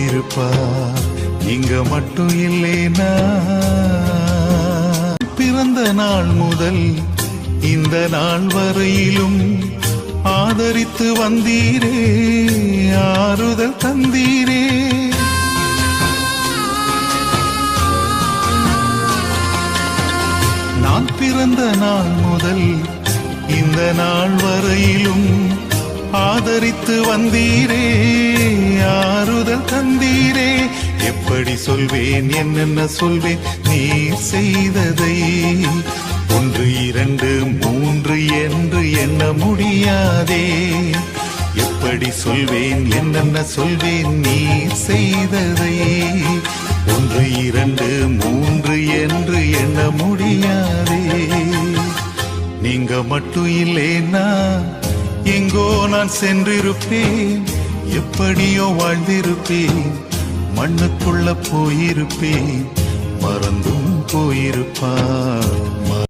போயிருப்பார். இங்க மட்டும் இல்லேனா பிறந்த நாள் முதல் இந்த நாள் வரையிலும் ஆதரித்து வந்தீரே ஆறுதல் தந்தீரே. நான் பிறந்த நாள் முதல் இந்த நாள் வரையிலும் ஆதரித்து வந்தீரே. எப்படி சொல்வேன் என்னென்ன சொல்வேன்? நீ செய்ததை. ஒன்று இரண்டு மூன்று என்று எண்ண முடியாதே. எப்படி சொல்வேன் என்னென்ன சொல்வேன்? நீ செய்ததை. ஒன்று இரண்டு மூன்று என்று எண்ண முடியாதே. நீங்க மட்டும் இல்லைன்னா எங்கோ நான் சென்றிருப்பேன். எப்படியோ வாழ்ந்திருப்பேன். மண்ணுக்குள்ள போயிருப்பேன் மறந்தும் போயிருப்பார்.